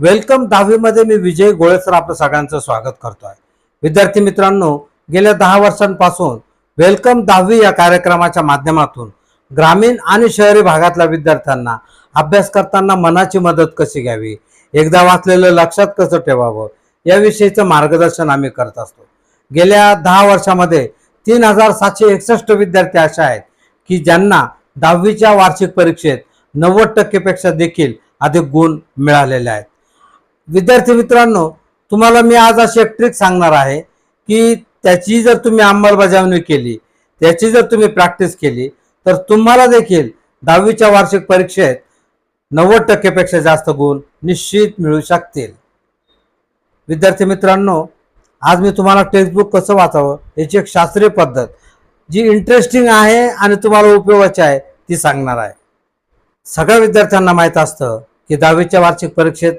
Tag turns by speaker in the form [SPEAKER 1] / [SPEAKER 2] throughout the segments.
[SPEAKER 1] Welcome दहावीमध्ये मी विजय गोळे sir आपलं सगळ्यांचं स्वागत करतो आहे विद्यार्थी मित्रांनो गेल्या दहा वर्षांपासून वेलकम दहावी या कार्यक्रमाच्या माध्यमातून ग्रामीण आणि शहरी भागातल्या विद्यार्थ्यांना अभ्यास करताना मनाची मदत कशी घ्यावी एकदा वाचलेलं लक्षात कसं ठेवावं याविषयीचं मार्गदर्शन आम्ही करत असतो. गेल्या दहा वर्षामध्ये तीन हजार सातशे एकसष्ट विद्यार्थी असे आहेत की ज्यांना दहावीच्या वार्षिक परीक्षेत नव्वद टक्केपेक्षा देखील अधिक गुण मिळालेले आहेत. विद्यार्थी मित्रांनो तुम्हाला मी आज अशी एक ट्रिक सांगणार आहे की त्याची जर तुम्ही अंमलबजावणी केली त्याची जर तुम्ही प्रॅक्टिस केली तर तुम्हाला देखील दहावीच्या वार्षिक परीक्षेत नव्वद टक्केपेक्षा जास्त गुण निश्चित मिळू शकतील. विद्यार्थी मित्रांनो आज मी तुम्हाला टेक्स्टबुक कसं वाचावं याची एक शास्त्रीय पद्धत जी इंटरेस्टिंग आहे आणि तुम्हाला उपयोगाची आहे ती सांगणार आहे. सगळ्या विद्यार्थ्यांना माहीत असतं की दहावीच्या वार्षिक परीक्षेत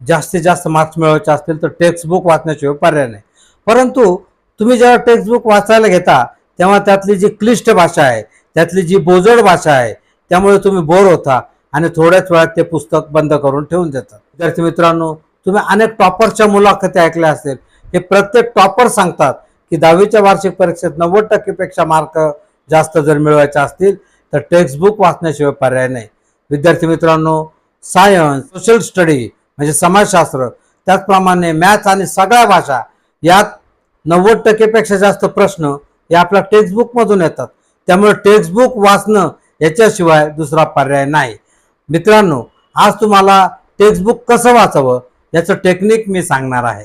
[SPEAKER 1] जास्तीत जास्त मार्क्स मिळवायचे असतील तर टेक्स्टबुक वाचण्याशिवाय पर्याय नाही. परंतु तुम्ही जेव्हा टेक्स्टबुक वाचायला घेता तेव्हा त्यातली जी क्लिष्ट भाषा आहे त्यातली जी बोजड भाषा आहे त्यामुळे तुम्ही बोर होता आणि थोड्याच वेळात ते पुस्तक बंद करून ठेवून देतात. विद्यार्थी मित्रांनो तुम्ही अनेक टॉपरच्या मुलाखती ऐकल्या असतील. हे प्रत्येक टॉपर सांगतात की दहावीच्या वार्षिक परीक्षेत नव्वद टक्केपेक्षा मार्क जास्त जर मिळवायचे असतील तर टेक्स्टबुक वाचण्याशिवाय पर्याय नाही. विद्यार्थी मित्रांनो सायन्स सोशल स्टडी म्हणजे समाजशास्त्र त्याचप्रमाणे मॅथ्स आणि सगळ्या भाषा यात नव्वद टक्केपेक्षा जास्त प्रश्न हे आपल्या टेक्स्टबुकमधून येतात. त्यामुळे टेक्स्टबुक वाचणं याच्याशिवाय दुसरा पर्याय नाही. मित्रांनो आज तुम्हाला टेक्स्टबुक कसं वाचावं याचं टेक्निक मी सांगणार आहे.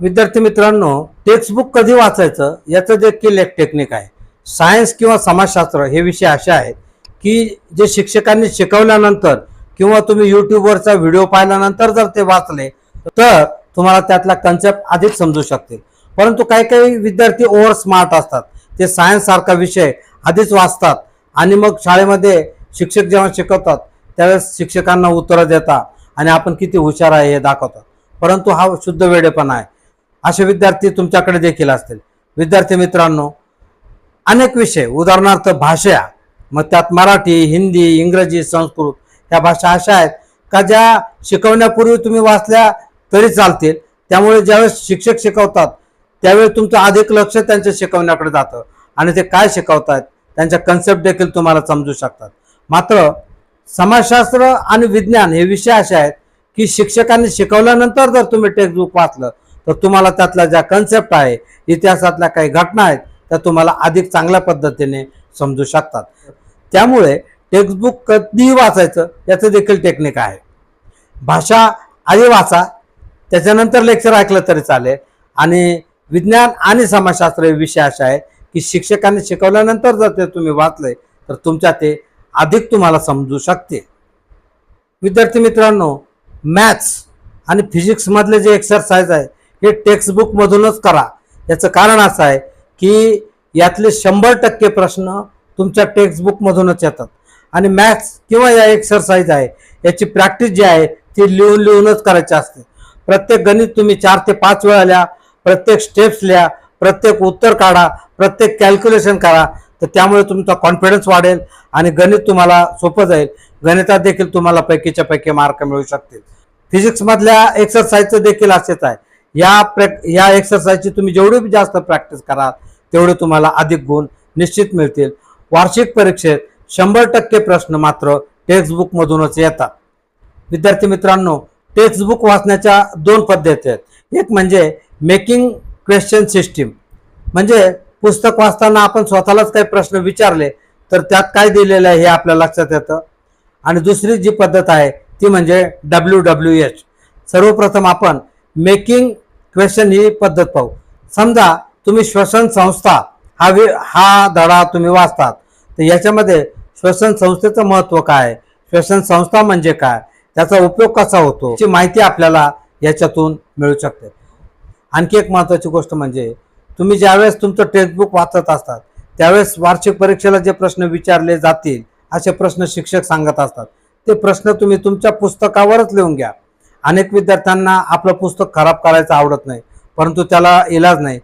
[SPEAKER 1] विद्यार्थी मित्रांनो टेक्स्टबुक कधी वाचायचं याचं देखील एक टेक्निक आहे. सायन्स किंवा समाजशास्त्र हे विषय असे आहेत की जे शिक्षकांनी शिकवल्यानंतर किंवा तुम्ही यूट्यूबवरचा व्हिडिओ पाहिल्यानंतर जर ते वाचले तर तुम्हाला त्यातला कन्सेप्ट अधिक समजू शकतील. परंतु काही काही विद्यार्थी ओव्हर स्मार्ट असतात. ते सायन्स सारखा विषय आधीच वाचतात आणि मग शाळेमध्ये शिक्षक जेव्हा शिकवतात त्यावेळेस शिक्षकांना उत्तरं देतात आणि आपण किती हुशार आहे हे दाखवतात. परंतु हा शुद्ध वेडेपणा आहे. असे विद्यार्थी तुमच्याकडे देखील असतील. विद्यार्थी मित्रांनो अनेक विषय उदाहरणार्थ भाषा मग त्यात मराठी हिंदी इंग्रजी संस्कृत ह्या भाषा अशा आहेत का ज्या शिकवण्यापूर्वी तुम्ही वाचल्या तरी चालतील. त्यामुळे ज्यावेळेस शिक्षक शिकवतात त्यावेळी तुमचं अधिक लक्ष त्यांच्या शिकवण्याकडे जातं. आणि ते काय शिकवतात त्यांच्या कन्सेप्ट देखील तुम्हाला समजू शकतात. मात्र समाजशास्त्र आणि विज्ञान हे विषय असे आहेत की शिक्षकांनी शिकवल्यानंतर जर तुम्ही टेक्स्टबुक वाचलं तर तुम्हाला त्यातल्या ज्या कन्सेप्ट आहे इतिहासातल्या काही घटना आहेत त्या तुम्हाला अधिक चांगल्या पद्धतीने समजू शकतात. त्यामुळे टेक्स्टबुक कधीही वाचायचं याचं देखील टेक्निक आहे. भाषा आधी वाचा त्याच्यानंतर लेक्चर ऐकलं तरी चालेल. आणि विज्ञान आणि समाजशास्त्र हे विषय असा आहे की शिक्षकांनी शिकवल्यानंतर जर ते तुम्ही वाचले तर तुमच्या ते अधिक तुम्हाला समजू शकते. विद्यार्थी मित्रांनो मॅथ्स आणि फिजिक्समधले जे एक्सरसाइज आहे हे टेक्स्टबुकमधूनच करा. याचं कारण असं आहे की यातले शंभर टक्के प्रश्न तुमच्या टेक्स्टबुकमधूनच येतात. आणि मॅथ्स किंवा या एक्सरसाइज आहे याची प्रॅक्टिस जी आहे ती लिहून लिहूनच करायची असते. प्रत्येक गणित तुम्ही चार ते पाच वेळा लिहा प्रत्येक स्टेप्स लिहा प्रत्येक उत्तर काढा प्रत्येक कॅल्क्युलेशन करा तर त्यामुळे तुमचा कॉन्फिडन्स वाढेल आणि गणित तुम्हाला सोपं जाईल. गणितात देखील तुम्हाला पैकीच्या पैकी मार्क मिळू शकतील. फिजिक्समधल्या एक्सरसाइजचं देखील असेच आहे. या प्रॅक या एक्सरसाइजची तुम्ही जेवढी जास्त प्रॅक्टिस कराल तेवढे तुम्हाला अधिक गुण निश्चित मिळतील. वार्षिक परीक्षेत शंभर टक्के प्रश्न मात्र टेक्स्टबुकमधूनच येतात. विद्यार्थी मित्रांनो टेक्स्टबुक वाचण्याच्या दोन पद्धती आहेत. एक म्हणजे मेकिंग क्वेश्चन सिस्टीम म्हणजे पुस्तक वाचताना आपण स्वतःलाच काही प्रश्न विचारले तर त्यात काय दिलेलं आहे हे आपल्या लक्षात येतं. आणि दुसरी जी पद्धत आहे ती म्हणजे डब्ल्यू डब्ल्यू एच सर्वप्रथम आपण मेकिंग क्वेश्चन ही पद्धत पाहू. समजा तुम्ही श्वसन संस्था हा वि हा धडा तुम्ही वाचतात. तर याच्यामध्ये श्वसन संस्थेचं महत्त्व काय? श्वसन संस्था म्हणजे काय? त्याचा उपयोग कसा होतो? याची माहिती आपल्याला याच्यातून मिळू शकते. आणखी एक महत्त्वाची गोष्ट म्हणजे तुम्ही ज्यावेळेस तुमचं टेक्स्टबुक वाचत असतात त्यावेळेस वार्षिक परीक्षेला जे प्रश्न विचारले जातील असे प्रश्न शिक्षक सांगत असतात. ते प्रश्न तुम्ही तुमच्या पुस्तकावरच लिहून घ्या. अनेक विद्यार्थ्यांना आपलं पुस्तक खराब करायचं आवडत नाही परंतु त्याला इलाज नाही.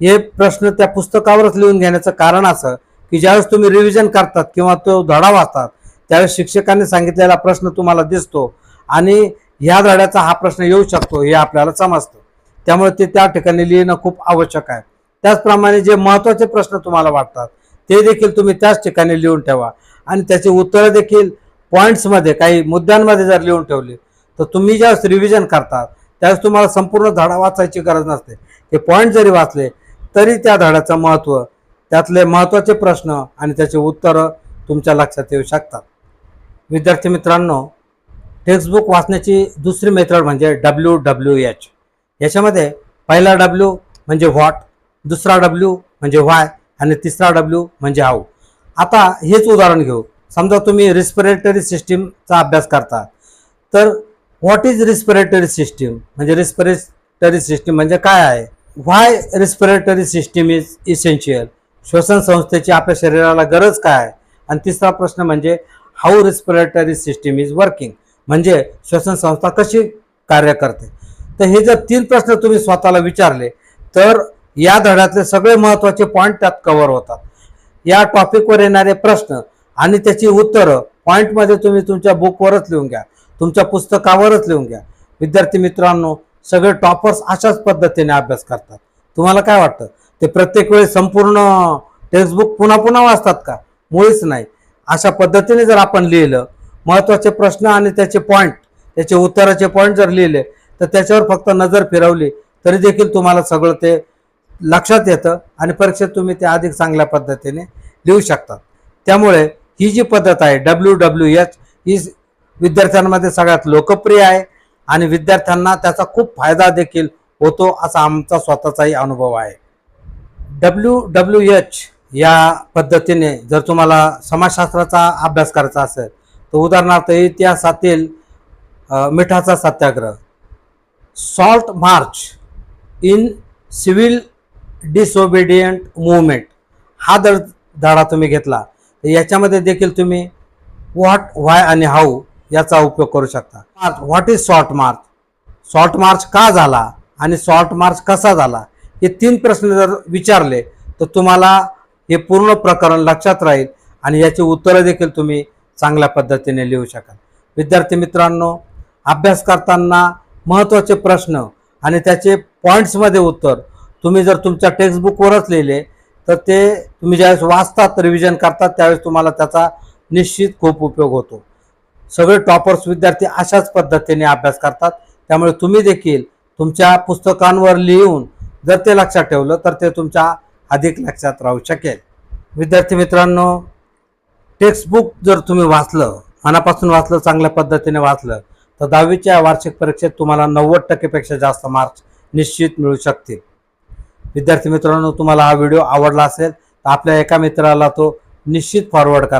[SPEAKER 1] हे प्रश्न त्या पुस्तकावरच लिहून घेण्याचं कारण असं की ज्यावेळेस तुम्ही रिव्हिजन करतात किंवा तो धडा वाचतात त्यावेळेस शिक्षकांनी सांगितलेला प्रश्न तुम्हाला दिसतो आणि ह्या धड्याचा हा प्रश्न येऊ शकतो हे आपल्याला समजतं. त्यामुळे ते त्या ठिकाणी लिहिणं खूप आवश्यक आहे. त्याचप्रमाणे जे महत्त्वाचे प्रश्न तुम्हाला वाटतात ते देखील तुम्ही त्याच ठिकाणी लिहून ठेवा. आणि त्याची उत्तरं देखील पॉईंट्समध्ये काही मुद्द्यांमध्ये जर लिहून ठेवली तर तुम्ही ज्यावेळेस रिव्हिजन करतात त्यावेळेस तुम्हाला संपूर्ण धडा वाचायची गरज नसते. हे पॉईंट जरी वाचले तरी त्या धड्याचं महत्त्व त्यातले महत्त्वाचे प्रश्न आणि त्याचे उत्तरं तुमच्या लक्षात येऊ शकतात. विद्यार्थी मित्रांनो टेक्स्टबुक वाचण्याची दुसरी मेथड म्हणजे डब्ल्यू डब्ल्यू एच याच्यामध्ये पहिला डब्ल्यू म्हणजे व्हॉट दुसरा डब्ल्यू म्हणजे व्हाय आणि तिसरा डब्ल्यू म्हणजे हाऊ आता हेच उदाहरण घेऊ. समजा तुम्ही रिस्पिरेटरी सिस्टीमचा अभ्यास करता. तर व्हॉट इज रिस्पिरेटरी सिस्टीम म्हणजे रिस्पिरेटरी सिस्टीम म्हणजे काय आहे? Why respiratory system is essential श्वसन संस्थेची आपल्या शरीराला गरज काय? आहे आणि तिसरा प्रश्न म्हणजे how respiratory system is working म्हणजे श्वसन संस्था कशी कार्य करते? तर हे जर तीन प्रश्न तुम्ही स्वतःला विचारले तर या धड्यातले सगळे महत्त्वाचे पॉईंट त्यात कव्हर होतात. या टॉपिकवर येणारे प्रश्न आणि त्याची उत्तरं पॉईंटमध्ये तुम्ही तुमच्या बुकवरच लिहून घ्या. तुमच्या पुस्तकावरच लिहून घ्या. विद्यार्थी मित्रांनो सगळे टॉपर्स अशाच पद्धतीने अभ्यास करतात. तुम्हाला काय वाटतं? ते प्रत्येक वेळी संपूर्ण टेक्स्टबुक पुन्हा पुन्हा वाचतात का? मुळीच नाही. अशा पद्धतीने जर आपण लिहिलं महत्त्वाचे प्रश्न आणि त्याचे पॉईंट त्याचे उत्तराचे पॉईंट जर लिहिले तर त्याच्यावर फक्त नजर फिरवली तरी देखील तुम्हाला सगळं ते लक्षात येतं आणि परीक्षेत तुम्ही ते अधिक चांगल्या पद्धतीने लिहू शकतात त्यामुळे ही जी पद्धत आहे डब्ल्यू डब्ल्यू एच ही विद्यार्थ्यांमध्ये सगळ्यात लोकप्रिय आहे आणि विद्यार्थ्यांना त्याचा खूप फायदा देखील होतो असा आमचा स्वतःचाही अनुभव आहे. डब्ल्यू डब्ल्यू एच या पद्धतीने जर तुम्हाला समाजशास्त्राचा अभ्यास करायचा असेल तर उदाहरणार्थ इतिहासातील मिठाचा satyagraha. Salt March in civil disobedient movement हा दर धडा तुम्ही घेतला. तर याच्यामध्ये देखील तुम्ही व्हॉट व्हाय आणि हाऊ याचा उपयोग करू शकता. March what is Salt March Salt March का झाला आणि सॉल्ट मार्च कसा झाला? हे तीन प्रश्न जर विचारले तर तुम्हाला हे पूर्ण प्रकरण लक्षात राहील आणि याची उत्तरं देखील तुम्ही चांगल्या पद्धतीने लिहू शकाल. विद्यार्थी मित्रांनो अभ्यास करताना महत्त्वाचे प्रश्न आणि त्याचे पॉईंट्समध्ये उत्तर तुम्ही जर तुमच्या टेक्स्टबुकवरच लिहिले तर ते तुम्ही ज्यावेळेस वाचतात रिव्हिजन करतात त्यावेळेस तुम्हाला त्याचा निश्चित खूप उपयोग होतो. सगळे टॉपर्स विद्यार्थी अशाच पद्धतीने अभ्यास करतात. त्यामुळे तुम्ही देखील तुमच्या पुस्तकांवर लिहून जर ते लक्षात ठेवलं तर ते तुमच्या अधिक लक्षात राहू शकेल. विद्यार्थी मित्रांनो टेक्स्टबुक जर तुम्ही वाचलं मनापासून वाचलं चांगल्या पद्धतीने वाचलं तर दहावीच्या वार्षिक परीक्षेत तुम्हाला नव्वद टक्केपेक्षा जास्त मार्क्स निश्चित मिळू शकतील. विद्यार्थी मित्रांनो तुम्हाला हा व्हिडिओ आवडला असेल तर आपल्या एका मित्राला तो निश्चित फॉरवर्ड करा.